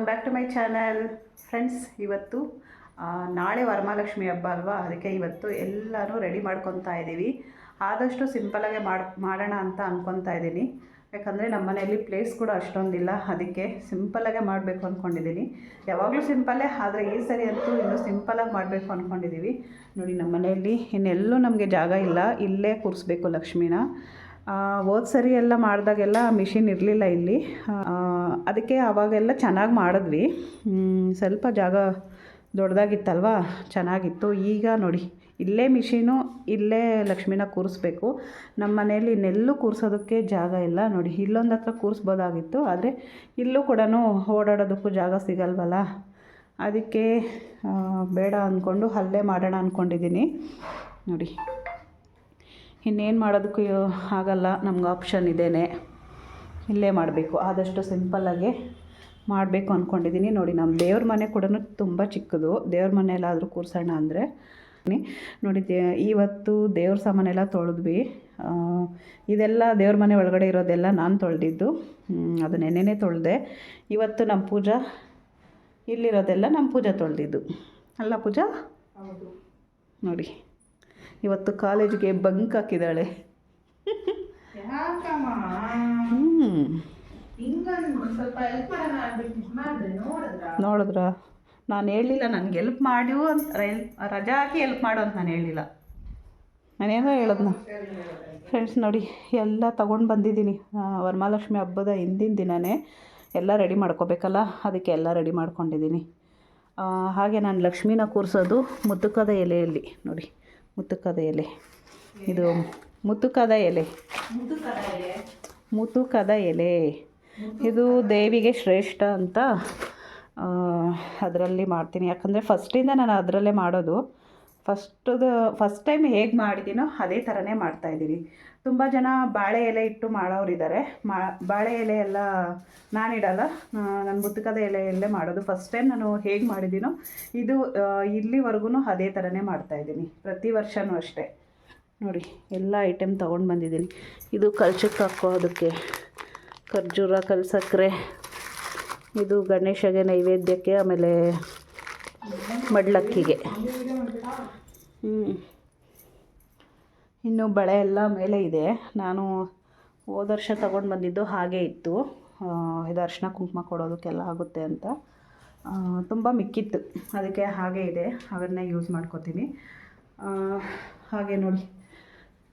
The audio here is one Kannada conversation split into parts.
Welcome back to my channel friends ಇವತ್ತು ನಾಳೆ ವರಮಹಾಲಕ್ಷ್ಮಿ ಹಬ್ಬ ಅಲ್ವಾ? ಅದಕ್ಕೆ ಇವತ್ತು ಎಲ್ಲನೂ ರೆಡಿ ಮಾಡ್ಕೊತಾ ಇದ್ದೀವಿ ಆದಷ್ಟು ಸಿಂಪಲಾಗೆ ಮಾಡಿ, ಮಾಡೋಣ ಅಂತ ಅಂದ್ಕೊತಾ ಇದ್ದೀನಿ ಯಾಕಂದರೆ ನಮ್ಮ ಮನೆಯಲ್ಲಿ ಪ್ಲೇಸ್ ಕೂಡ ಅಷ್ಟೊಂದಿಲ್ಲ. ಅದಕ್ಕೆ ಸಿಂಪಲಾಗೆ ಮಾಡಬೇಕು ಅಂದ್ಕೊಂಡಿದ್ದೀನಿ ಯಾವಾಗಲೂ ಸಿಂಪಲ್ಲೇ ಆದರೆ ಈ ಸರಿ ಅಂತೂ ಇನ್ನೂ ಸಿಂಪಲಾಗಿ ಮಾಡಬೇಕು ಅಂದ್ಕೊಂಡಿದ್ದೀವಿ ನೋಡಿ, ನಮ್ಮ ಮನೆಯಲ್ಲಿ ಇನ್ನೆಲ್ಲೂ ನಮಗೆ ಜಾಗ ಇಲ್ಲ. ಇಲ್ಲೇ ಕೂರಿಸ್ಬೇಕು ಲಕ್ಷ್ಮಿನ. ಹೋದ ಸರಿ ಎಲ್ಲ ಮಾಡಿದಾಗೆಲ್ಲ ಮಿಷಿನ್ ಇರಲಿಲ್ಲ ಇಲ್ಲಿ. ಅದಕ್ಕೆ ಆವಾಗೆಲ್ಲ ಚೆನ್ನಾಗಿ ಮಾಡಿದ್ವಿ. ಸ್ವಲ್ಪ ಜಾಗ ದೊಡ್ಡದಾಗಿತ್ತಲ್ವ ಚೆನ್ನಾಗಿತ್ತು. ಈಗ ನೋಡಿ, ಇಲ್ಲೇ ಮಿಷಿನು ಇಲ್ಲೇ ಲಕ್ಷ್ಮಿನ ಕೂರಿಸ್ಬೇಕು. ನಮ್ಮ ಮನೇಲಿ ಇನ್ನೆಲ್ಲೂ ಕೂರಿಸೋದಕ್ಕೆ ಜಾಗ ಇಲ್ಲ. ನೋಡಿ, ಇಲ್ಲೊಂದು ಹತ್ರ ಕೂರಿಸ್ಬೋದಾಗಿತ್ತು. ಆದರೆ ಇಲ್ಲೂ ಕೂಡ ಓಡಾಡೋದಕ್ಕೂ ಜಾಗ ಸಿಗಲ್ವಲ್ಲ? ಅದಕ್ಕೆ ಬೇಡ ಅಂದ್ಕೊಂಡು ಅಲ್ಲೇ ಮಾಡೋಣ ಅಂದ್ಕೊಂಡಿದ್ದೀನಿ ನೋಡಿ. ಇನ್ನೇನು ಮಾಡೋದಕ್ಕೂ ಆಗಲ್ಲ ನಮ್ಗೆ ಆಪ್ಷನ್ ಇದೇನೆ. ಇಲ್ಲೇ ಮಾಡಬೇಕು. ಆದಷ್ಟು ಸಿಂಪಲ್ಲಾಗೆ ಮಾಡಬೇಕು ಅಂದ್ಕೊಂಡಿದ್ದೀನಿ ನೋಡಿ ನಮ್ಮ ದೇವ್ರ ಮನೆ ಕೂಡ ತುಂಬ ಚಿಕ್ಕದು. ದೇವ್ರ ಮನೆಯಲ್ಲಾದರೂ ಕೂರ್ಸೋಣ ಅಂದರೆ. ನೋಡಿ ದೇ ಇವತ್ತು ದೇವ್ರ ಸಾಮಾನೆಲ್ಲ ತೊಳೆದ್ವಿ. ಇದೆಲ್ಲ ದೇವ್ರ ಮನೆ ಒಳಗಡೆ ಇರೋದೆಲ್ಲ ನಾನು ತೊಳೆದಿದ್ದು. ಅದು ನೆನ್ನೆನೇ ತೊಳೆದೆ. ಇವತ್ತು ನಮ್ಮ ಪೂಜಾ ಇಲ್ಲಿರೋದೆಲ್ಲ ನಮ್ಮ ಪೂಜಾ ತೊಳೆದಿದ್ದು. ಅಲ್ಲ ಪೂಜಾ? ನೋಡಿ. ಇವತ್ತು ಕಾಲೇಜಿಗೆ ಬಂಕ್ ಹಾಕಿದ್ದಾಳೆ. ನೋಡಿದ್ರ? ನಾನು ಹೇಳಿಲ್ಲ ನನಗೆ ಎಲ್ಪ್ ಮಾಡು ಅಂತ ರಜಾ ಹಾಕಿ ಎಲ್ಪ್ ಮಾಡು ಅಂತ ನಾನು ಹೇಳಿಲ್ಲ. ನಾನೇನೋ ಹೇಳದ್ನ. ಫ್ರೆಂಡ್ಸ್ ನೋಡಿ ಎಲ್ಲ ತೊಗೊಂಡು ಬಂದಿದ್ದೀನಿ. ವರಮಹಾಲಕ್ಷ್ಮಿ ಹಬ್ಬದ ಹಿಂದಿನ ದಿನವೇ ಎಲ್ಲ ರೆಡಿ ಮಾಡ್ಕೋಬೇಕಲ್ಲ? ಅದಕ್ಕೆ ಎಲ್ಲ ರೆಡಿ ಮಾಡ್ಕೊಂಡಿದ್ದೀನಿ. ಹಾಗೆ ನಾನು ಲಕ್ಷ್ಮೀನ ಕೂರಿಸೋದು ಮುತ್ತುಕದ ಎಲೆಯಲ್ಲಿ ನೋಡಿ. ಮುತ್ತುಕದ ಎಲೆ. ಇದು ಮುತ್ತುಕದ ಎಲೆ. ಮುತ್ತುಕದ ಎಲೆ. ಇದು ದೇವಿಗೆ ಶ್ರೇಷ್ಠ ಅಂತ ಅದರಲ್ಲಿ ಮಾಡ್ತೀನಿ. ಯಾಕಂದರೆ ಫಸ್ಟಿಂದ ನಾನು ಅದರಲ್ಲೇ ಮಾಡೋದು. ಫಸ್ಟದು ಫಸ್ಟ್ ಟೈಮ್ ಹೇಗೆ ಮಾಡಿದ್ದೀನೋ ಅದೇ ಥರನೇ ಮಾಡ್ತಾಯಿದ್ದೀನಿ ತುಂಬ ಜನ ಬಾಳೆ ಎಲೆ ಇಟ್ಟು ಮಾಡೋರಿದ್ದಾರೆ ಮಾ, ಬಾಳೆ ಎಲೆ ಎಲ್ಲ ನಾನಿಡಲ್ಲ ನಾನು ಮುತ್ತಕದ ಎಲೆಯಲ್ಲೇ ಮಾಡೋದು. ಫಸ್ಟ್ ಟೈಮ್ ನಾನು ಹೇಗೆ ಮಾಡಿದ್ದೀನೋ ಇದು ಇಲ್ಲಿವರೆಗೂ ಅದೇ ಥರನೇ ಮಾಡ್ತಾಯಿದ್ದೀನಿ ಪ್ರತಿ ವರ್ಷವೂ ಅಷ್ಟೇ. ನೋಡಿ, ಎಲ್ಲ ಐಟಮ್ ತೊಗೊಂಡು ಬಂದಿದ್ದೀನಿ. ಇದು ಕಲ್ಚಕ್ಕೆ ಹಾಕೋದಕ್ಕೆ ಖರ್ಜೂರ ಕಲ್ಸಕ್ಕರೆ ಇದು ಗಣೇಶಗೆ ನೈವೇದ್ಯಕ್ಕೆ, ಆಮೇಲೆ ಮಡ್ಲಕ್ಕಿಗೆ. ಹ್ಞೂ ಇನ್ನು ಬಳೆ ಎಲ್ಲ ಮೇಲೆ ಇದೆ. ನಾನು ಹೋದ ವರ್ಷ ತೊಗೊಂಡು ಬಂದಿದ್ದು ಹಾಗೆ ಇತ್ತು. ಇದು ಅರಿಶಿನ ಕುಂಕುಮ ಕೊಡೋದಕ್ಕೆಲ್ಲ ಆಗುತ್ತೆ ಅಂತ. ತುಂಬ ಮಿಕ್ಕಿತ್ತು. ಅದಕ್ಕೆ ಹಾಗೆ ಇದೆ. ಅದನ್ನೇ ಯೂಸ್ ಮಾಡ್ಕೋತೀನಿ. ಹಾಗೆ ನೋಡಿ.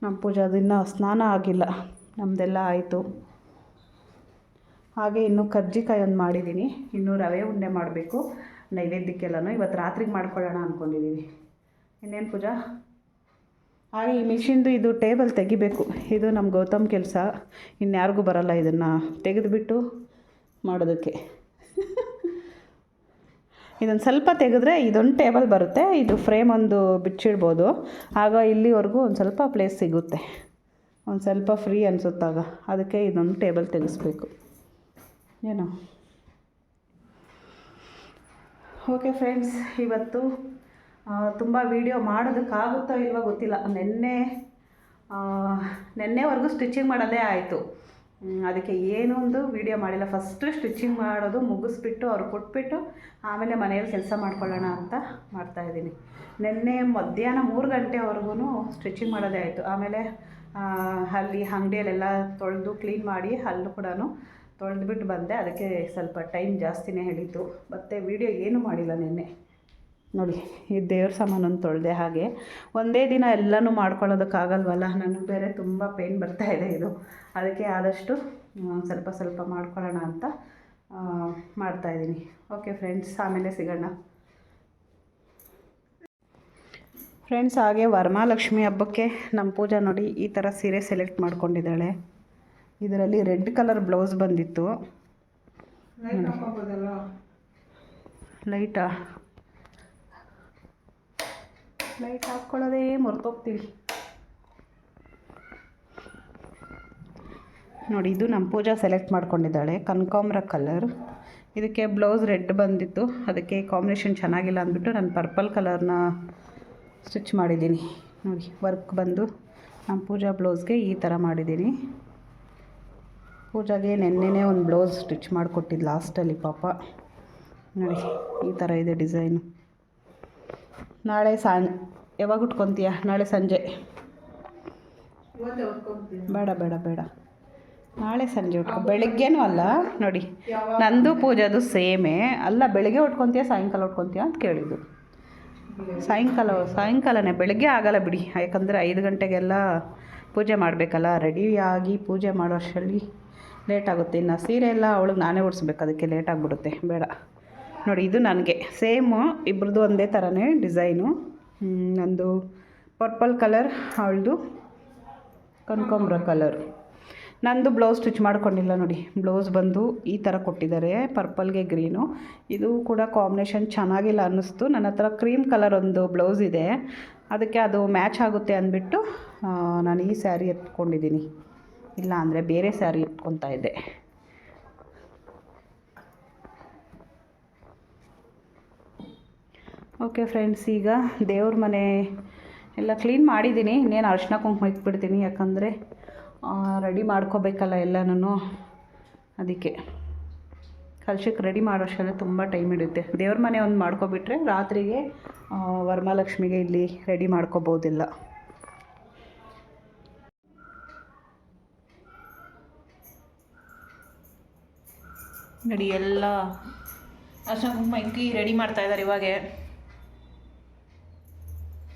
ನಮ್ಮ ಪೂಜಾ ದಿನ ಸ್ನಾನ ಆಗಿಲ್ಲ. ನಮ್ಮದೆಲ್ಲ ಆಯಿತು. ಹಾಗೆ ಇನ್ನು ಕರ್ಜಿಕಾಯಿ ಒಂದು ಮಾಡಿದ್ದೀನಿ ಇನ್ನು ರವೆ ಉಂಡೆ ಮಾಡಬೇಕು. ನೈವೇದ್ಯಕ್ಕೆಲ್ಲನೂ. ಇವತ್ತು ರಾತ್ರಿಗೆ ಮಾಡ್ಕೊಳ್ಳೋಣ ಅಂದ್ಕೊಂಡಿದ್ದೀವಿ ಇನ್ನೇನು ಪೂಜಾ? ಹಾಗೆ ಈ ಮಿಷಿನ್ದು ಇದು ಟೇಬಲ್ ತೆಗಿಬೇಕು. ಇದು ನಮ್ಮ ಗೌತಮ್ ಕೆಲಸ. ಇನ್ಯಾರಿಗೂ ಬರಲ್ಲ ಇದನ್ನು ತೆಗೆದುಬಿಟ್ಟು ಮಾಡೋದಕ್ಕೆ. ಇದೊಂದು ಸ್ವಲ್ಪ ತೆಗೆದ್ರೆ ಇದೊಂದು ಟೇಬಲ್ ಬರುತ್ತೆ. ಇದು ಫ್ರೇಮ್ ಒಂದು ಬಿಚ್ಚಿಡ್ಬೋದು. ಆಗ ಇಲ್ಲಿವರೆಗೂ ಒಂದು ಸ್ವಲ್ಪ ಪ್ಲೇಸ್ ಸಿಗುತ್ತೆ. ಒಂದು ಸ್ವಲ್ಪ ಫ್ರೀ ಅನಿಸುತ್ತಾಗ. ಅದಕ್ಕೆ ಇದೊಂದು ಟೇಬಲ್ ತೆಗೆಸ್ಬೇಕು. ಏನೋ. ಓಕೆ ಫ್ರೆಂಡ್ಸ್, ಇವತ್ತು ತುಂಬ ವೀಡಿಯೋ ಮಾಡೋದಕ್ಕಾಗುತ್ತೋ ಇಲ್ವೋ ಗೊತ್ತಿಲ್ಲ. ನೆನ್ನೆ ನೆನ್ನೆವರೆಗೂ ಸ್ಟಿಚಿಂಗ್ ಮಾಡೋದೇ ಆಯಿತು. ಅದಕ್ಕೆ ಏನೊಂದು ವೀಡಿಯೋ ಮಾಡಿಲ್ಲ. ಫಸ್ಟು ಸ್ಟಿಚಿಂಗ್ ಮಾಡೋದು ಮುಗಿಸ್ಬಿಟ್ಟು ಅವ್ರು ಕೊಟ್ಬಿಟ್ಟು ಆಮೇಲೆ ಮನೆಯಲ್ಲಿ ಕೆಲಸ ಮಾಡ್ಕೊಳ್ಳೋಣ ಅಂತ ಮಾಡ್ತಾಯಿದ್ದೀನಿ ನಿನ್ನೆ ಮಧ್ಯಾಹ್ನ ಮೂರು ಗಂಟೆವರೆಗೂ ಸ್ಟಿಚಿಂಗ್ ಮಾಡೋದೇ ಆಯಿತು. ಆಮೇಲೆ ಅಲ್ಲಿ ಅಂಗಡಿಯಲ್ಲೆಲ್ಲ ತೊಳೆದು ಕ್ಲೀನ್ ಮಾಡಿ ಅಲ್ಲೂ ಕೂಡ ತೊಳೆದ್ಬಿಟ್ಟು ಬಂದೆ. ಅದಕ್ಕೆ ಸ್ವಲ್ಪ ಟೈಮ್ ಜಾಸ್ತಿನೇ ಹೇಳಿತು ಮತ್ತು ವೀಡಿಯೋ ಏನೂ ಮಾಡಿಲ್ಲ ನಿನ್ನೆ. ನೋಡಿ ಈ ದೇವ್ರ ಸಾಮಾನೊಂದು ತೊಳೆದೆ ಹಾಗೆ ಒಂದೇ ದಿನ ಎಲ್ಲನೂ ಮಾಡ್ಕೊಳ್ಳೋದಕ್ಕಾಗಲ್ವಲ್ಲ? ನನಗೆ ಬೇರೆ ತುಂಬ ಪೇಯ್ನ್ ಬರ್ತಾ ಇದೆ ಇದು. ಅದಕ್ಕೆ ಆದಷ್ಟು ಸ್ವಲ್ಪ ಸ್ವಲ್ಪ ಮಾಡ್ಕೊಳ್ಳೋಣ ಅಂತ ಆ, ಮಾಡ್ತಾಯಿದ್ದೀನಿ ಓಕೆ ಫ್ರೆಂಡ್ಸ್ ಆಮೇಲೆ ಸಿಗೋಣ. ಫ್ರೆಂಡ್ಸ್ ಹಾಗೆ ವರಮಹಾಲಕ್ಷ್ಮಿ ಹಬ್ಬಕ್ಕೆ ನಮ್ಮ ಪೂಜಾ ನೋಡಿ ಈ ಥರ ಸೀರೆ ಸೆಲೆಕ್ಟ್ ಮಾಡ್ಕೊಂಡಿದ್ದಾಳೆ. ಇದರಲ್ಲಿ ರೆಡ್ ಕಲರ್ ಬ್ಲೌಸ್ ಬಂದಿತ್ತು. ಲೈಟಾ ಲೈಟಾ ಹಾಕ್ಕೊಳ್ಳೋದೇ ಮರ್ತೋಗ್ತೀವಿ ನೋಡಿ, ಇದು ನಮ್ಮ ಪೂಜಾ ಸೆಲೆಕ್ಟ್ ಮಾಡ್ಕೊಂಡಿದ್ದಾಳೆ, ಕನಕಾಂಬ್ರ ಕಲರ್. ಇದಕ್ಕೆ ಬ್ಲೌಸ್ ರೆಡ್ ಬಂದಿತ್ತು, ಅದಕ್ಕೆ ಕಾಂಬಿನೇಷನ್ ಚೆನ್ನಾಗಿಲ್ಲ ಅಂದ್ಬಿಟ್ಟು ನಾನು ಪರ್ಪಲ್ ಕಲರ್ನ ಸ್ಟಿಚ್ ಮಾಡಿದ್ದೀನಿ. ನೋಡಿ, ವರ್ಕ್ ಬಂದು ನಮ್ಮ ಪೂಜಾ ಬ್ಲೌಸ್ಗೆ ಈ ಥರ ಮಾಡಿದ್ದೀನಿ. ಪೂಜಾಗೆ ನೆನ್ನೆನೇ ಒಂದು ಬ್ಲೌಸ್ ಸ್ಟಿಚ್ ಮಾಡಿಕೊಟ್ಟಿದ್ದು ಲಾಸ್ಟಲ್ಲಿ ಪಾಪ. ನೋಡಿ, ಈ ಥರ ಇದೆ ಡಿಸೈನು. ನಾಳೆ ಸಾಂ ಯಾವಾಗ ಉಟ್ಕೊತೀಯ? ನಾಳೆ ಸಂಜೆ. ಬೇಡ ಬೇಡ ಬೇಡ. ನಾಳೆ ಸಂಜೆ ಉಟ್ಕೊ. ಬೆಳಗ್ಗೆನೂ ಅಲ್ಲ ನೋಡಿ. ನಂದು ಪೂಜಾದು ಸೇಮೇ. ಅಲ್ಲ ಬೆಳಗ್ಗೆ ಉಟ್ಕೊತೀಯ ಸಾಯಂಕಾಲ ಉಟ್ಕೊತೀಯ ಅಂತ ಕೇಳಿದ್ದು. ಸಾಯಂಕಾಲ ಸಾಯಂಕಾಲನೇ. ಬೆಳಗ್ಗೆ ಆಗಲ್ಲ ಬಿಡಿ. ಯಾಕಂದರೆ ಐದು ಗಂಟೆಗೆಲ್ಲ ಪೂಜೆ ಮಾಡಬೇಕಲ್ಲ. ರೆಡಿಯಾಗಿ ಪೂಜೆ ಮಾಡೋ ಅಷ್ಟರಲ್ಲಿ ಲೇಟ್ ಆಗುತ್ತೆ. ಇನ್ನು ಸೀರೆ ಎಲ್ಲ ಅವಳಿಗೆ ನಾನೇ ಉಡಿಸ್ಬೇಕು. ಅದಕ್ಕೆ ಲೇಟ್ ಆಗಿಬಿಡುತ್ತೆ. ಬೇಡ. ನೋಡಿ, ಇದು ನನಗೆ. ಸೇಮು ಇಬ್ರದ್ದು ಒಂದೇ ಥರನೇ ಡಿಸೈನು. ನಂದು ಪರ್ಪಲ್ ಕಲರ್, ಅವಳದು ಕನಕಾಂಬ್ರ ಕಲರ್. ನಂದು ಬ್ಲೌಸ್ ಸ್ಟಿಚ್ ಮಾಡ್ಕೊಂಡಿಲ್ಲ ನೋಡಿ. ಬ್ಲೌಸ್ ಬಂದು ಈ ಥರ ಕೊಟ್ಟಿದ್ದಾರೆ, ಪರ್ಪಲ್ಗೆ ಗ್ರೀನು. ಇದು ಕೂಡ ಕಾಂಬಿನೇಷನ್ ಚೆನ್ನಾಗಿಲ್ಲ ಅನ್ನಿಸ್ತು. ನನ್ನ ಹತ್ರ ಕ್ರೀಮ್ ಕಲರ್ ಒಂದು ಬ್ಲೌಸ್ ಇದೆ. ಅದಕ್ಕೆ ಅದು ಮ್ಯಾಚ್ ಆಗುತ್ತೆ ಅಂದ್ಬಿಟ್ಟು ನಾನು ಈ ಸ್ಯಾರಿ ಎತ್ಕೊಂಡಿದ್ದೀನಿ. ಇಲ್ಲ ಅಂದರೆ ಬೇರೆ ಸ್ಯಾರಿ ಎತ್ಕೊತಾ ಇದ್ದೆ. ಓಕೆ ಫ್ರೆಂಡ್ಸ್ ಈಗ ದೇವ್ರ ಮನೆ ಎಲ್ಲ ಕ್ಲೀನ್ ಮಾಡಿದ್ದೀನಿ. ಇನ್ನೇನು ಅರ್ಶಿನ ಕುಂಕುಮ ಇಟ್ಬಿಡ್ತೀನಿ, ಯಾಕಂದರೆ ರೆಡಿ ಮಾಡ್ಕೋಬೇಕಲ್ಲ ಎಲ್ಲನೂ ಅದಕ್ಕೆ ಕಲ್ಶಕ್ಕೆ ರೆಡಿ ಮಾಡೋಷ್ಟೆಲ್ಲ ತುಂಬ ಟೈಮ್ ಹಿಡಿಯುತ್ತೆ ದೇವ್ರ ಮನೆ ಒಂದು ಮಾಡ್ಕೊಬಿಟ್ರೆ ರಾತ್ರಿಗೆ ವರಮಹಾಲಕ್ಷ್ಮಿಗೆ ಇಲ್ಲಿ ರೆಡಿ ಮಾಡ್ಕೋಬೋದಿಲ್ಲ. ನೋಡಿ ಎಲ್ಲ ಅರ್ಶಿನ ಕುಂಕುಮ ರೆಡಿ ಮಾಡ್ತಾ ಇದ್ದಾರೆ ಇವಾಗ.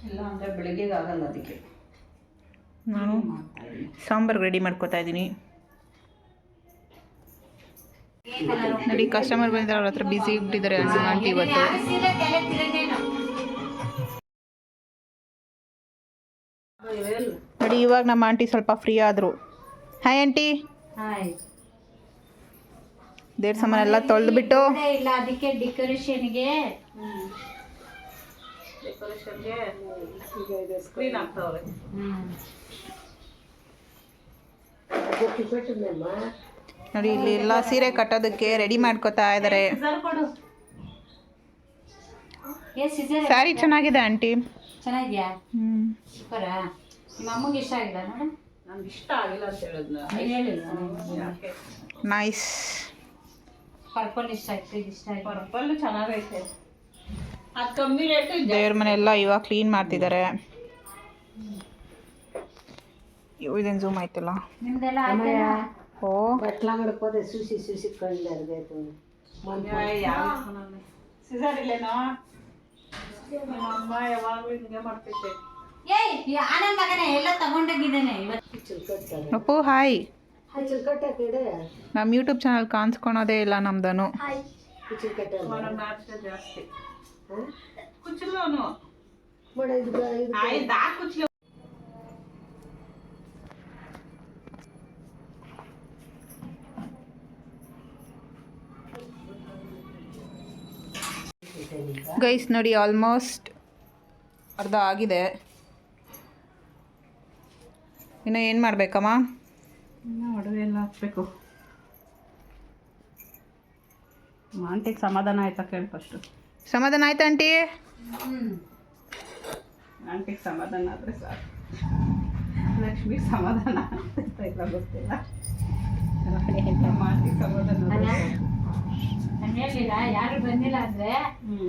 ಇಲ್ಲ ಅಂದರೆ ಬೆಳಿಗ್ಗೆಗೆ ಆಗಲ್ಲ ಅದಕ್ಕೆ. ನಾನು ಸಾಂಬಾರು ರೆಡಿ ಮಾಡ್ಕೋತಾ ಇದ್ದೀನಿ. ನೋಡಿ ಕಸ್ಟಮರ್ ಬಂದಿದ್ದಾರೆ ಅವ್ರ ಹತ್ರ ಬಿಸಿ ಇಟ್ಟಿದ್ದಾರೆ ಆಂಟಿ ಇವತ್ತು. ನೋಡಿ ಇವಾಗ ನಮ್ಮ ಆಂಟಿ ಸ್ವಲ್ಪ ಫ್ರೀ ಆದರು. Hi aunty. ದೇವ್ರ ಸಾಮಾನೆಲ್ಲ ತೊಳೆದು ತೊಳೆದ್ಬಿಟ್ಟು ಇಲ್ಲ ಅದಕ್ಕೆ ಡೆಕೋರೇಷನ್ಗೆ ಡೆಕೋರೇಷನ್ಗೆ ಸ್ಕ್ರೀನ್ ಆಗ್ತಾವ್ರೆ ನೋಡಿ ಇಲ್ಲಿ ಎಲ್ಲ ಸೀರೆ ಕಟ್ಟೋದಕ್ಕೆ ರೆಡಿ ಮಾಡ್ಕೊತಾ ಇದ್ದಾರೆ ಸ್ಯಾರಿ ಚೆನ್ನಾಗಿದೆ ಆಂಟಿ. ಚೆನ್ನಾಗಿದ್ಯಾ? ಹ್ಞೂ ಸೂಪರ? ನಿಮ್ಮ ಅಮ್ಮಗೆ ಇಷ್ಟ ಆಗಿಲ್ಲ ನೋಡಿ. ನಮ್ಗೆ ಇಷ್ಟ ಆಗಿಲ್ಲ ಅಂತ ಹೇಳಿದ್ನ. ನೈಸ್ ಪರ್ಪಲ್ ಇಷ್ಟ ಆಯ್ತು ಇಷ್ಟ ಆಯ್ತು. ಪರ್ಪಲ್ ಚೆನ್ನಾಗೈತೆ. ದೇವ್ರ ಮನೆ ಎಲ್ಲ ಇವಾಗ ಕ್ಲೀನ್ ಮಾಡ್ತಿದ್ದಾರೆ ಇದೇನು ಝೂಮ್ ಆಯ್ತಲ್ಲ? ಓ ಅಪ್ಪು ಹಾಯ್ ನಮ್ಮ ಯೂಟ್ಯೂಬ್ ಚಾನಲ್ ಕಾಣಿಸ್ಕೊಳೋದೇ ಇಲ್ಲ ನಮ್ದನು. ಅವನ. ನಾಚಿಕೆ ಜಾಸ್ತಿ ಕುಚ್ಚಲು ಅವನು ಆಯ್ತು ಆ ಕುಚ್ಚಲು ಗೈಸ್ ನೋಡಿ ಆಲ್ಮೋಸ್ಟ್ ಅರ್ಧ ಆಗಿದೆ. ಇನ್ನು ಏನು ಮಾಡಬೇಕಮ್ಮ? ಇನ್ನು ಒಡವೆ ಎಲ್ಲ ಹಾಕ್ಬೇಕು. ಆಂಟಿಗೆ ಸಮಾಧಾನ ಆಯ್ತಾ ಕೇಳಿ ಫಸ್ಟು ಸಮಾಧಾನ ಆಯ್ತಾ ಆಂಟಿ? ಆಂಟಿಗೆ ಸಮಾಧಾನ ಆದರೆ ಸಾಕು. ಲಕ್ಷ್ಮಿ ಸಮಾಧಾನ ಇಲ್ಲ ಗೊತ್ತಿಲ್ಲ. ಸಮಾಧಾನ ಹೇಳಿಲ್ಲ ಯಾರು ಬಂದಿಲ್ಲ ಅಂದ್ರೆ ಹ್ಞೂ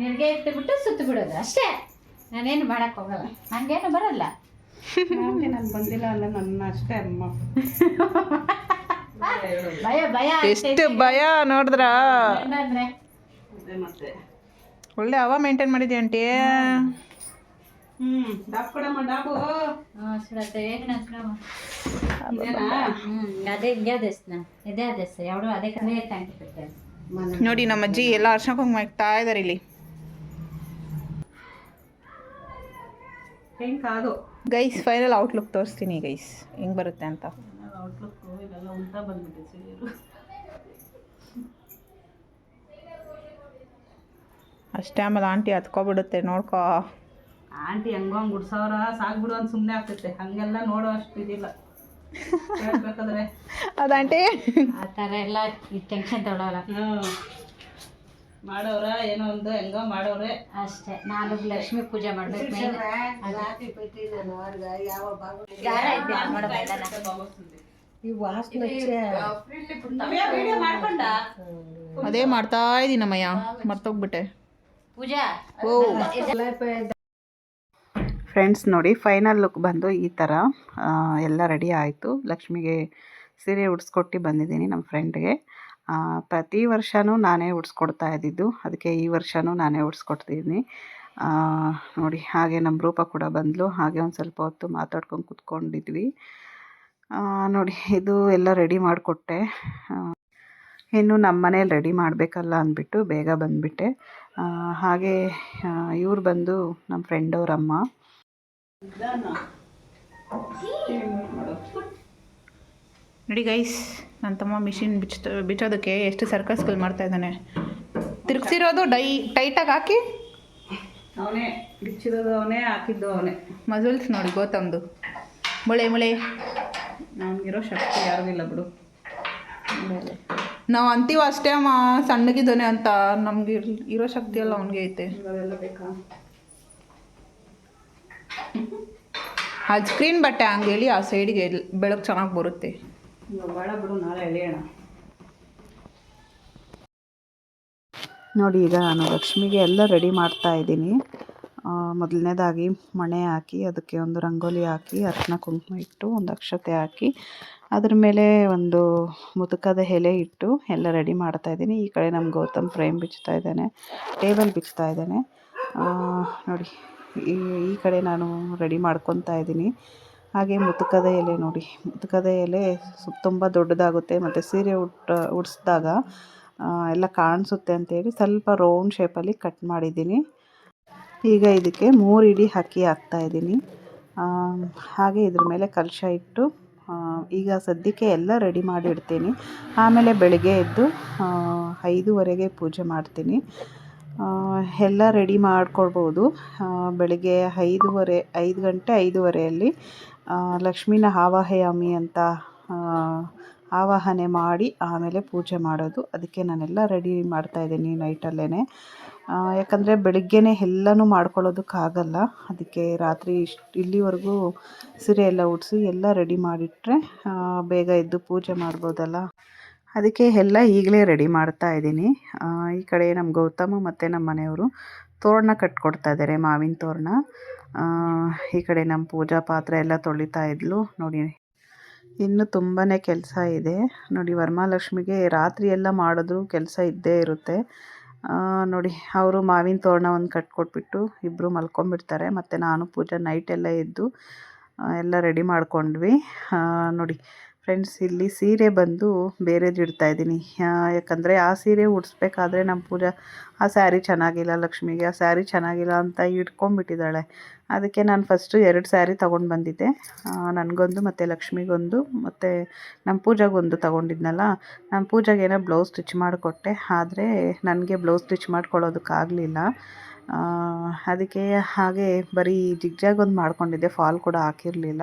ನಿರ್ಗೆ ಇಟ್ಟುಬಿಟ್ಟು ಸುತ್ತು ಬಿಡೋದು ಅಷ್ಟೇ. ನಾನೇನು ಮಾಡಕ್ ಹೋಗಲ್ಲ. ಹಂಗೇನು ಬರಲ್ಲ. ನಾನು ಬಂದಿಲ್ಲ ಅಲ್ಲ ನನ್ನ ಅಷ್ಟೇ ಅಮ್ಮ. ಭಯ ಭಯ ಎಷ್ಟು ಭಯ ನೋಡಿದ್ರ? ಮತ್ತೆ. ಒಳ್ಳೆ ಅವ ಮೇಂಟೈನ್ ಮಾಡಿದ್ಯ ಆಂಟಿ? ಹ್ಞೂ ಡಾಬ್ ಕೊಡಮ್ಮ ಡಾಬು. ಸುಡತ್ತೆ ಹೇಗೆ ಸುಡಮ್ಮ ಹ್ಮ್ ಅದೇ ಇದೇ ದೇಸ್ನ ಇದೇ ದೇಶ ಯಾವ್ದು ಅದೇ ಕಡೆ ಟ್ಯಾಂಕ್ ಬಿಡ್ತಾರೆ ನೋಡಿ ನಮ್ಮ ಅಜ್ಜಿ ಎಲ್ಲ ಅರ್ಶನ ಕುಂಕುಮ ಇಡ್ತಾ ಇದಾರೆ ಇಲ್ಲಿ. ಹೆಂಗೆ ಕಾದು? ಗೈಸ್ ಫೈನಲ್ ಔಟ್ಲುಕ್ ತೋರಿಸ್ತೀನಿ ಗೈಸ್ ಹೆಂಗ್ ಬರುತ್ತೆ ಅಂತ. ಔಟ್ಲುಕ್ ಉಲ್ಟಾ ಬಂದ್ಬಿಟ್ಟೆ ಅಷ್ಟೇ ಆಮೇಲೆ ಆಂಟಿ ಹತ್ಕೊಬಿಡುತ್ತೆ ನೋಡ್ಕೋ. ಆಂಟಿ ಹೆಂಗೋ ಹಂಗೆ ಗುಡ್ಸವ್ರ ಸಾಕ್ಬಿಡು ಅಂತ ಸುಮ್ಮನೆ ಆಗ್ತೈತೆ. ಹಂಗೆಲ್ಲ ನೋಡೋ ಅಷ್ಟು ಇದಿಲ್ಲ. ಹೇಳ್ಬೇಕಾದ್ರೆ ಅದು ಆಂಟಿ ಆ ಥರ ಎಲ್ಲ ಈ ಟೆನ್ಷನ್ ತೊಗೊಳಲ್ಲ. ಹ್ಞೂ ಮಾಡೋರ ಏನೋ ಒಂದು ಹೆಂಗೋ ಮಾಡೋರೆ ಅಷ್ಟೇ. ನಾನು ಲಕ್ಷ್ಮಿ ಪೂಜೆ ಮಾಡ್ಬೇಕು main. ದಾರ ಐತೆ, ನೋಡು ಬೇಡನ. ಈ ವಾಸನೆ ಅದೇ ಮಾಡ್ತಾ ಇದ್ದೀನಮ್ಮಯ್ಯ ಮರ್ತೋಗ್ಬಿಟ್ಟೆ. ಪೂಜಾ ಫ್ರೆಂಡ್ಸ್ ನೋಡಿ ಫೈನಲ್ ಲುಕ್ ಬಂದು ಈ ಥರ ಎಲ್ಲ ರೆಡಿ ಆಯಿತು. ಲಕ್ಷ್ಮಿಗೆ ಸೀರೆ ಉಡ್ಸ್ಕೊಟ್ಟು ಬಂದಿದ್ದೀನಿ ನಮ್ಮ ಫ್ರೆಂಡ್ಗೆ ಪ್ರತಿ ವರ್ಷವೂ ನಾನೇ ಉಡ್ಸ್ಕೊಡ್ತಾ ಇದ್ದಿದ್ದು. ಅದಕ್ಕೆ ಈ ವರ್ಷವೂ ನಾನೇ ಉಡ್ಸ್ಕೊಡ್ತಿದ್ದೀನಿ. ನೋಡಿ ಹಾಗೆ ನಮ್ಮ ರೂಪ ಕೂಡ ಬಂದಳು ಹಾಗೆ ಒಂದು ಸ್ವಲ್ಪ ಹೊತ್ತು ಮಾತಾಡ್ಕೊಂಡು ಕೂತ್ಕೊಂಡಿದ್ವಿ. ನೋಡಿ ಇದು ಎಲ್ಲ ರೆಡಿ ಮಾಡಿಕೊಟ್ಟೆ. ಇನ್ನು ನಮ್ಮ ಮನೇಲಿ ರೆಡಿ ಮಾಡಬೇಕಲ್ಲ ಅಂದ್ಬಿಟ್ಟು ಬೇಗ ಬಂದುಬಿಟ್ಟೆ. ಹಾಗೆ ಇವ್ರು ಬಂದು ನಮ್ಮ ಫ್ರೆಂಡ್ ಅವರಮ್ಮ ಅಮ್ಮ. ನೋಡಿ ಗೈಸ್ ನನ್ನ ತಮ್ಮ ಮಿಷಿನ್ ಬಿಚ್ಚ ಬಿಚ್ಚೋದಕ್ಕೆ ಎಷ್ಟು ಸರ್ಕಸ್ಗಳು ಮಾಡ್ತಾ ಇದ್ದಾನೆ. ತಿರುಗಿಸಿರೋದು ಡೈ ಟೈಟಾಗಿ ಹಾಕಿ? ಅವನೇ ಬಿಚ್ಚಿರೋದು ಅವನೇ ಹಾಕಿದ್ದು ಅವನೇ. ಮಸಲ್ಸ್ ನೋಡಿ ಗೊತ್ತಂದು ಮುಳೆ ಮುಳೆ. ಅವನಿಗಿರೋ ಶಕ್ತಿ ಯಾರಿಗಿಲ್ಲ ಬಿಡು. ನಾವು ಅಂತೀವಿ ಅಷ್ಟೇ ಅಮ್ಮ ಸಣ್ಣಗಿದ್ದಾನೆ ಅಂತ ನಮ್ಗೆ ಇರೋ ಶಕ್ತಿ ಎಲ್ಲ ಅವನಿಗೆ ಐತೆ. ಆ ಸ್ಕ್ರೀನ್ ಬಟ್ಟೆ ಹಂಗೆ ಹೇಳಿ ಆ ಸೈಡಿಗೆ ಬೆಳಕು ಚೆನ್ನಾಗಿ ಬರುತ್ತೆ. ನೋಡಿ ಈಗ ನಾನು ಲಕ್ಷ್ಮಿಗೆ ಎಲ್ಲ ರೆಡಿ ಮಾಡ್ತಾ ಇದ್ದೀನಿ. ಮೊದಲನೇದಾಗಿ ಮಣೆ ಹಾಕಿ ಅದಕ್ಕೆ ಒಂದು ರಂಗೋಲಿ ಹಾಕಿ ಅರ್ಶಿನ ಕುಂಕುಮ ಇಟ್ಟು ಒಂದು ಅಕ್ಷತೆ ಹಾಕಿ ಅದ್ರ ಮೇಲೆ ಒಂದು ಮುದುಕದ ಎಲೆ ಇಟ್ಟು ಎಲ್ಲ ರೆಡಿ ಮಾಡ್ತಾ ಇದ್ದೀನಿ. ಈ ಕಡೆ ನಮ್ಮ ಗೌತಮ್ ಫ್ರೇಮ್ ಬಿಚ್ತಾ ಇದ್ದಾನೆ ಟೇಬಲ್ ಬಿಚ್ತಾ ಇದ್ದಾನೆ. ನೋಡಿ, ಈ ಈ ಕಡೆ ನಾನು ರೆಡಿ ಮಾಡ್ಕೊತಾ ಇದ್ದೀನಿ. ಹಾಗೆ ಮುತುಕದ ಎಲೆ ನೋಡಿ ಮುತುಕದ ಎಲೆ ತುಂಬ ದೊಡ್ಡದಾಗುತ್ತೆ ಮತ್ತು ಸೀರೆ ಉಟ್ ಉಡಿಸಿದಾಗ ಎಲ್ಲ ಕಾಣಿಸುತ್ತೆ ಅಂತೇಳಿ ಸ್ವಲ್ಪ ರೌಂಡ್ ಶೇಪಲ್ಲಿ ಕಟ್ ಮಾಡಿದ್ದೀನಿ. ಈಗ ಇದಕ್ಕೆ ಮೂರು ಇಡಿ ಅಕ್ಕಿ ಹಾಕ್ತಾಯಿದ್ದೀನಿ ಹಾಗೆ ಇದ್ರ ಮೇಲೆ ಕಲಶ ಇಟ್ಟು ಈಗ ಸದ್ಯಕ್ಕೆ ಎಲ್ಲ ರೆಡಿ ಮಾಡಿ ಇಡ್ತೀನಿ. ಆಮೇಲೆ ಬೆಳಗ್ಗೆ ಎದ್ದು ಐದುವರೆಗೆ ಪೂಜೆ ಮಾಡ್ತೀನಿ. ಎಲ್ಲ ರೆಡಿ ಮಾಡ್ಕೊಳ್ಬೋದು. ಬೆಳಗ್ಗೆ ಐದುವರೆ, ಐದು ಗಂಟೆ ಐದುವರೆಯಲ್ಲಿ ಲಕ್ಷ್ಮೀನ ಆವಾಹಯಾಮಿ ಅಂತ ಆವಾಹನೆ ಮಾಡಿ ಆಮೇಲೆ ಪೂಜೆ ಮಾಡೋದು. ಅದಕ್ಕೆ ನಾನೆಲ್ಲ ರೆಡಿ ಮಾಡ್ತಾಯಿದ್ದೀನಿ ನೈಟಲ್ಲೇ ಯಾಕಂದರೆ ಬೆಳಿಗ್ಗೆನೇ ಎಲ್ಲನೂ ಮಾಡ್ಕೊಳ್ಳೋದಕ್ಕಾಗಲ್ಲ. ಅದಕ್ಕೆ ರಾತ್ರಿ ಇಷ್ಟು, ಇಲ್ಲಿವರೆಗೂ ಸೀರೆ ಎಲ್ಲ ಉಡಿಸಿ ಎಲ್ಲ ರೆಡಿ ಮಾಡಿಟ್ಟರೆ ಬೇಗ ಎದ್ದು ಪೂಜೆ ಮಾಡ್ಬೋದಲ್ಲ. ಅದಕ್ಕೆ ಎಲ್ಲ ಈಗಲೇ ರೆಡಿ ಮಾಡ್ತಾ ಇದ್ದೀನಿ. ಈ ಕಡೆ ನಮ್ಮ ಗೌತಮ ಮತ್ತು ನಮ್ಮ ಮನೆಯವರು ತೋರಣ ಕಟ್ಕೊಡ್ತಾ ಇದ್ದಾರೆ ಮಾವಿನ ತೋರಣ. ಈ ಕಡೆ ನಮ್ಮ ಪೂಜಾ ಪಾತ್ರೆ ಎಲ್ಲ ತೊಳಿತಾ ಇದ್ಲು. ನೋಡಿ, ಇನ್ನು ತುಂಬಾ ಕೆಲಸ ಇದೆ. ನೋಡಿ ವರಮಹಾಲಕ್ಷ್ಮಿಗೆ ರಾತ್ರಿ ಎಲ್ಲ ಮಾಡಿದ್ರು ಕೆಲಸ ಇದ್ದೇ ಇರುತ್ತೆ. ನೋಡಿ ಅವರು ಮಾವಿನ ತೋರಣ ಒಂದು ಕಟ್ಕೊಟ್ಬಿಟ್ಟು ಇಬ್ಬರು ಮಲ್ಕೊಂಬಿಡ್ತಾರೆ ಮತ್ತು ನಾನು ಪೂಜೆ ನೈಟೆಲ್ಲ ಎದ್ದು ಆ, ಎಲ್ಲ ರೆಡಿ ಮಾಡ್ಕೊಂಡ್ವಿ. ನೋಡಿ ಫ್ರೆಂಡ್ಸ್ ಇಲ್ಲಿ ಸೀರೆ ಬಂದು ಬೇರೆದು ಇಡ್ತಾ ಇದ್ದೀನಿ. ಯಾಕಂದರೆ ಆ ಸೀರೆ ಉಡಿಸ್ಬೇಕಾದ್ರೆ ನಮ್ಮ ಪೂಜಾ ಆ ಸ್ಯಾರಿ ಚೆನ್ನಾಗಿಲ್ಲ ಲಕ್ಷ್ಮಿಗೆ ಆ ಸ್ಯಾರಿ ಚೆನ್ನಾಗಿಲ್ಲ ಅಂತ ಇಟ್ಕೊಂಡ್ಬಿಟ್ಟಿದ್ದಾಳೆ. ಅದಕ್ಕೆ ನಾನು ಫಸ್ಟು ಎರಡು ಸ್ಯಾರಿ ತೊಗೊಂಡು ಬಂದಿದ್ದೆ. ನನಗೊಂದು ಮತ್ತು ಲಕ್ಷ್ಮಿಗೊಂದು ಮತ್ತು ನಮ್ಮ ಪೂಜಾಗೊಂದು ತೊಗೊಂಡಿದ್ನಲ್ಲ ನಮ್ಮ ಪೂಜಾಗೇನೋ ಬ್ಲೌಸ್ ಸ್ಟಿಚ್ ಮಾಡಿಕೊಟ್ಟೆ, ಆದರೆ ನನಗೆ ಬ್ಲೌಸ್ ಸ್ಟಿಚ್ ಮಾಡ್ಕೊಳ್ಳೋದಕ್ಕಾಗಲಿಲ್ಲ. ಅದಕ್ಕೆ ಹಾಗೆ ಬರೀ ಜಿಗ್ಜಾಗ್ ಒಂದು ಮಾಡ್ಕೊಂಡಿದ್ದೆ ಫಾಲ್ ಕೂಡ ಹಾಕಿರಲಿಲ್ಲ.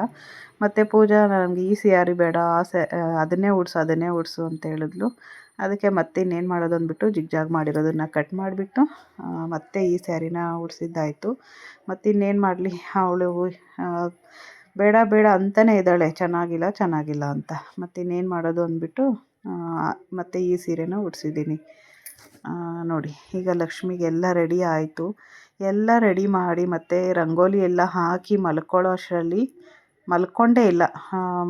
ಮತ್ತು ಪೂಜಾ ನನಗೆ ಈ ಸ್ಯಾರಿ ಬೇಡ, ಆ ಸ್ಯಾ ಅದನ್ನೇ ಉಡ್ಸು ಅದನ್ನೇ ಉಡ್ಸು ಅಂತ ಹೇಳಿದ್ಲು. ಅದಕ್ಕೆ ಮತ್ತೆ ಇನ್ನೇನು ಮಾಡೋದು ಅಂದ್ಬಿಟ್ಟು ಜಿಗ್ಜಾಗ್ ಮಾಡಿರೋದನ್ನು ಕಟ್ ಮಾಡಿಬಿಟ್ಟು ಮತ್ತೆ ಈ ಸ್ಯಾರಿನ ಉಡ್ಸಿದ್ದಾಯಿತು. ಮತ್ತು ಇನ್ನೇನು ಮಾಡಲಿ, ಅವಳು ಬೇಡ ಬೇಡ ಅಂತಲೇ ಇದ್ದಾಳೆ. ಚೆನ್ನಾಗಿಲ್ಲ ಚೆನ್ನಾಗಿಲ್ಲ ಅಂತ. ಮತ್ತು ಇನ್ನೇನು ಮಾಡೋದು ಅಂದ್ಬಿಟ್ಟು ಮತ್ತು ಈ ಸೀರೆನ ಉಡ್ಸಿದ್ದೀನಿ. ನೋಡಿ, ಈಗ ಲಕ್ಷ್ಮಿಗೆಲ್ಲ ರೆಡಿ ಆಯಿತು. ಎಲ್ಲ ರೆಡಿ ಮಾಡಿ ಮತ್ತು ರಂಗೋಲಿ ಎಲ್ಲ ಹಾಕಿ ಮಲ್ಕೊಳ್ಳೋ ಅಷ್ಟರಲ್ಲಿ ಮಲ್ಕೊಂಡೇ ಇಲ್ಲ.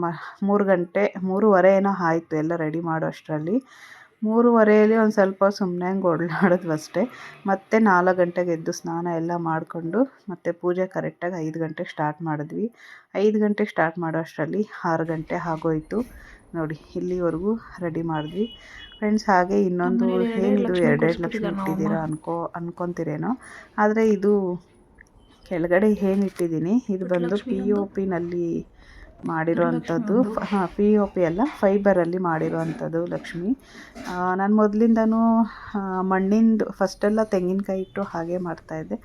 ಮ ಮೂರು ಗಂಟೆ ಮೂರುವರೆ ಏನೋ ಆಯಿತು ಎಲ್ಲ ರೆಡಿ ಮಾಡೋ ಅಷ್ಟರಲ್ಲಿ. ಮೂರುವರೆಯಲ್ಲಿ ಒಂದು ಸ್ವಲ್ಪ ಸುಮ್ಮನೆ ಹಂಗೆ ಓಡಾಡಿದ್ವು ಅಷ್ಟೇ. ಮತ್ತೆ ನಾಲ್ಕು ಗಂಟೆಗೆ ಎದ್ದು ಸ್ನಾನ ಎಲ್ಲ ಮಾಡಿಕೊಂಡು ಮತ್ತು ಪೂಜೆ ಕರೆಕ್ಟಾಗಿ ಐದು ಗಂಟೆಗೆ ಸ್ಟಾರ್ಟ್ ಮಾಡಿದ್ವಿ. ಐದು ಗಂಟೆಗೆ ಸ್ಟಾರ್ಟ್ ಮಾಡೋ ಅಷ್ಟರಲ್ಲಿ ಆರು ಗಂಟೆ ಆಗೋಯ್ತು. ನೋಡಿ ಇಲ್ಲಿವರೆಗೂ ರೆಡಿ ಮಾಡಿದ್ವಿ. ಫ್ರೆಂಡ್ಸ್ ಹಾಗೆ ಇನ್ನೊಂದು ಏನಿದು ಎರಡೆರಡು ಲಕ್ಷ ಇಟ್ಟಿದ್ದೀರಾ ಅನ್ಕೋ ಅನ್ಕೊತೀರೇನೋ. ಆದರೆ ಇದು ಕೆಳಗಡೆ ಏನು ಇಟ್ಟಿದ್ದೀನಿ? ಇದು ಬಂದು ಪಿ ಒ ಪಿನಲ್ಲಿ ಮಾಡಿರುವಂಥದ್ದು. ಹಾಂ ಪಿ ಒ ಪಿ ಅಲ್ಲ ಫೈಬರಲ್ಲಿ ಮಾಡಿರುವಂಥದ್ದು ಲಕ್ಷ್ಮಿ. ನಾನು ಮೊದಲಿಂದನೂ ಮಣ್ಣಿಂದು ಫಸ್ಟೆಲ್ಲ ತೆಂಗಿನಕಾಯಿ ಇಟ್ಟು ಹಾಗೆ ಮಾಡ್ತಾಯಿದ್ದೆ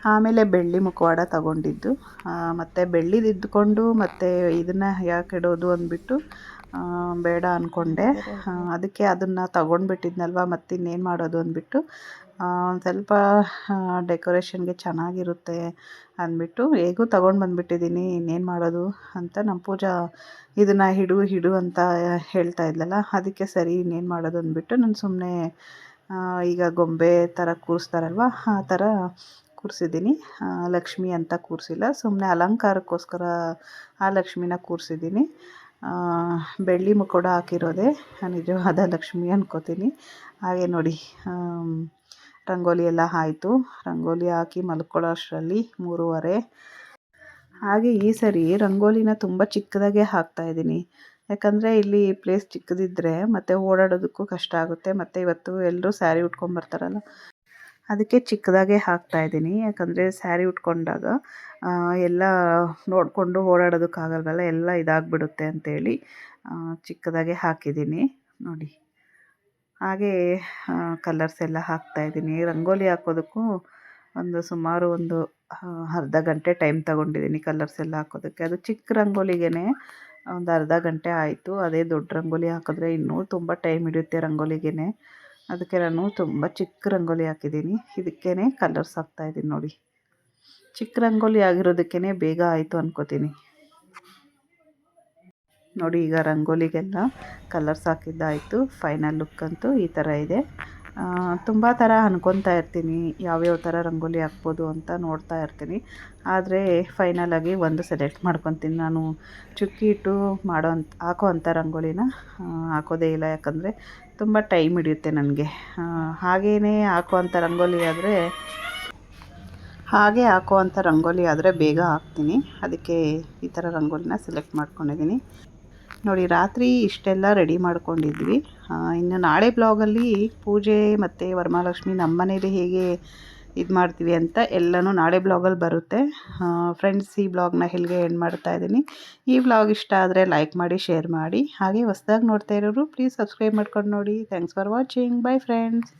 ಆಮೇಲೆ ಬೆಳ್ಳಿ ಮುಖವಾಡ ತಗೊಂಡಿದ್ದು. ಮತ್ತು ಬೆಳ್ಳಿದು ಇದ್ದುಕೊಂಡು ಮತ್ತು ಇದನ್ನು ಯಾಕೆ ಇಡೋದು ಅಂದ್ಬಿಟ್ಟು ಬೇಡ ಅಂದ್ಕೊಂಡೆ ಅದಕ್ಕೆ ಅದನ್ನು ತಗೊಂಡ್ಬಿಟ್ಟಿದ್ನಲ್ವ ಮತ್ತಿನ್ನೇನು ಮಾಡೋದು ಅಂದ್ಬಿಟ್ಟು ಒಂದು ಸ್ವಲ್ಪ ಡೆಕೋರೇಷನ್ಗೆ ಚೆನ್ನಾಗಿರುತ್ತೆ ಅಂದ್ಬಿಟ್ಟು, ಹೇಗೂ ತೊಗೊಂಡು ಬಂದುಬಿಟ್ಟಿದ್ದೀನಿ ಇನ್ನೇನು ಮಾಡೋದು ಅಂತ ನಮ್ಮ ಪೂಜಾ ಇದನ್ನು ಹಿಡು ಹಿಡು ಅಂತ ಹೇಳ್ತಾ ಇದ್ಲಲ್ಲ, ಅದಕ್ಕೆ ಸರಿ, ಇನ್ನೇನು ಮಾಡೋದು ಅಂದ್ಬಿಟ್ಟು ನಾನು ಸುಮ್ಮನೆ ಈಗ ಗೊಂಬೆ ಥರ ಕೂರಿಸ್ತಾರಲ್ವ, ಆ ಥರ ಕೂರಿಸಿದ್ದೀನಿ ಲಕ್ಷ್ಮಿ ಅಂತ ಕೂರಿಸಿಲ್ಲ ಸುಮ್ಮನೆ ಅಲಂಕಾರಕ್ಕೋಸ್ಕರ ಆ ಲಕ್ಷ್ಮಿನ ಕೂರಿಸಿದ್ದೀನಿ ಬೆಳ್ಳಿ ಮುಖೋಡ ಹಾಕಿರೋದೇ, ನಿಜವಾದ ಲಕ್ಷ್ಮಿ ಅನ್ಕೋತೀನಿ. ಹಾಗೆ ನೋಡಿ ರಂಗೋಲಿ ಎಲ್ಲ ಆಯಿತು. ರಂಗೋಲಿ ಹಾಕಿ ಮಲ್ಕೊಳ್ಳೋ ಅಷ್ಟರಲ್ಲಿ ಮೂರುವರೆ. ಹಾಗೆ ಈ ಸರಿ ರಂಗೋಲಿನ ತುಂಬ ಚಿಕ್ಕದಾಗೆ ಹಾಕ್ತಾಯಿದ್ದೀನಿ ಯಾಕಂದರೆ ಇಲ್ಲಿ ಪ್ಲೇಸ್ ಚಿಕ್ಕದಿದ್ದರೆ ಮತ್ತು ಓಡಾಡೋದಕ್ಕೂ ಕಷ್ಟ ಆಗುತ್ತೆ. ಮತ್ತು ಇವತ್ತು ಎಲ್ಲರೂ ಸ್ಯಾರಿ ಉಟ್ಕೊಂಬರ್ತಾರಲ್ಲ ಅದಕ್ಕೆ ಚಿಕ್ಕದಾಗೆ ಹಾಕ್ತಾಯಿದ್ದೀನಿ ಯಾಕಂದರೆ ಸ್ಯಾರಿ ಉಟ್ಕೊಂಡಾಗ ಎಲ್ಲ ನೋಡಿಕೊಂಡು ಓಡಾಡೋದಕ್ಕಾಗಲ್ವಲ್ಲ ಎಲ್ಲ ಇದಾಗ್ಬಿಡುತ್ತೆ ಅಂತೇಳಿ ಆ, ಚಿಕ್ಕದಾಗೆ ಹಾಕಿದ್ದೀನಿ. ನೋಡಿ. ಹಾಗೆ ಕಲರ್ಸ್ ಎಲ್ಲ ಹಾಕ್ತಾಯಿದ್ದೀನಿ ರಂಗೋಲಿ ಹಾಕೋದಕ್ಕೂ ಒಂದು ಸುಮಾರು ಒಂದು ಅರ್ಧ ಗಂಟೆ ಟೈಮ್ ತಗೊಂಡಿದ್ದೀನಿ ಕಲರ್ಸ್ ಎಲ್ಲ ಹಾಕೋದಕ್ಕೆ. ಅದು ಚಿಕ್ಕ ರಂಗೋಲಿಗೇ ಒಂದು ಅರ್ಧ ಗಂಟೆ ಆಯಿತು. ಅದೇ ದೊಡ್ಡ ರಂಗೋಲಿ ಹಾಕಿದ್ರೆ ಇನ್ನೂ ತುಂಬ ಟೈಮ್ ಹಿಡಿಯುತ್ತೆ ರಂಗೋಲಿಗೇ ಅದಕ್ಕೆ ನಾನು ತುಂಬ ಚಿಕ್ಕ ರಂಗೋಲಿ ಹಾಕಿದ್ದೀನಿ. ಇದಕ್ಕೇ ಕಲರ್ಸ್ ಹಾಕ್ತಾಯಿದ್ದೀನಿ ನೋಡಿ. ಚಿಕ್ಕ ರಂಗೋಲಿ ಆಗಿರೋದಕ್ಕೇ ಬೇಗ ಆಯಿತು ಅನ್ಕೋತೀನಿ. ನೋಡಿ ಈಗ ರಂಗೋಲಿಗೆಲ್ಲ ಕಲರ್ಸ್ ಹಾಕಿದ್ದಾಯಿತು ಫೈನಲ್ ಲುಕ್ ಅಂತೂ ಈ ಥರ ಇದೆ. ತುಂಬ ಥರ ಅನ್ಕೊತಾ ಇರ್ತೀನಿ, ಯಾವ್ಯಾವ ಥರ ರಂಗೋಲಿ ಹಾಕ್ಬೋದು ಅಂತ ನೋಡ್ತಾ ಇರ್ತೀನಿ. ಆದರೆ ಫೈನಲಾಗಿ ಒಂದು ಸೆಲೆಕ್ಟ್ ಮಾಡ್ಕೊತೀನಿ. ನಾನು ಚುಕ್ಕಿ ಇಟ್ಟು ಮಾಡೋ ಅಂಥ ಹಾಕೋ ಅಂಥ ರಂಗೋಲಿನ ಹಾಕೋದೇ ಇಲ್ಲ. ಯಾಕಂದರೆ ತುಂಬ ಟೈಮ್ ಹಿಡಿಯುತ್ತೆ ನನಗೆ. ಹಾಗೇ ಹಾಕೋ ಅಂಥ ರಂಗೋಲಿ ಆದರೆ, ಹಾಗೆ ಹಾಕುವಂಥ ರಂಗೋಲಿ ಆದರೆ ಬೇಗ ಹಾಕ್ತೀನಿ. ಅದಕ್ಕೆ ಈ ಥರ ರಂಗೋಲಿನ ಸೆಲೆಕ್ಟ್ ಮಾಡ್ಕೊಂಡಿದ್ದೀನಿ. ನೋಡಿ, ರಾತ್ರಿ ಇಷ್ಟೆಲ್ಲ ರೆಡಿ ಮಾಡ್ಕೊಂಡಿದ್ವಿ. ಇನ್ನು ನಾಳೆ ಬ್ಲಾಗಲ್ಲಿ ಪೂಜೆ ಮತ್ತು ವರಮಹಾಲಕ್ಷ್ಮಿ ನಮ್ಮ ಮನೇಲಿ ಹೇಗೆ ಇದು ಮಾಡ್ತೀವಿ ಅಂತ ಎಲ್ಲನೂ ನಾಳೆ ಬ್ಲಾಗಲ್ಲಿ ಬರುತ್ತೆ. ಫ್ರೆಂಡ್ಸ್ ಈ ಬ್ಲಾಗ್ನ ಹೆಲ್ಗೆ ಎಂಡ್ ಮಾಡ್ತಾ ಇದ್ದೀನಿ. ಈ ಬ್ಲಾಗ್ ಇಷ್ಟ ಆದರೆ ಲೈಕ್ ಮಾಡಿ ಶೇರ್ ಮಾಡಿ. ಹಾಗೆ ಹೊಸ್ದಾಗಿ ನೋಡ್ತಾ ಇರೋರು ಪ್ಲೀಸ್ ಸಬ್ಸ್ಕ್ರೈಬ್ ಮಾಡ್ಕೊಂಡು ನೋಡಿ. Thanks for watching bye friends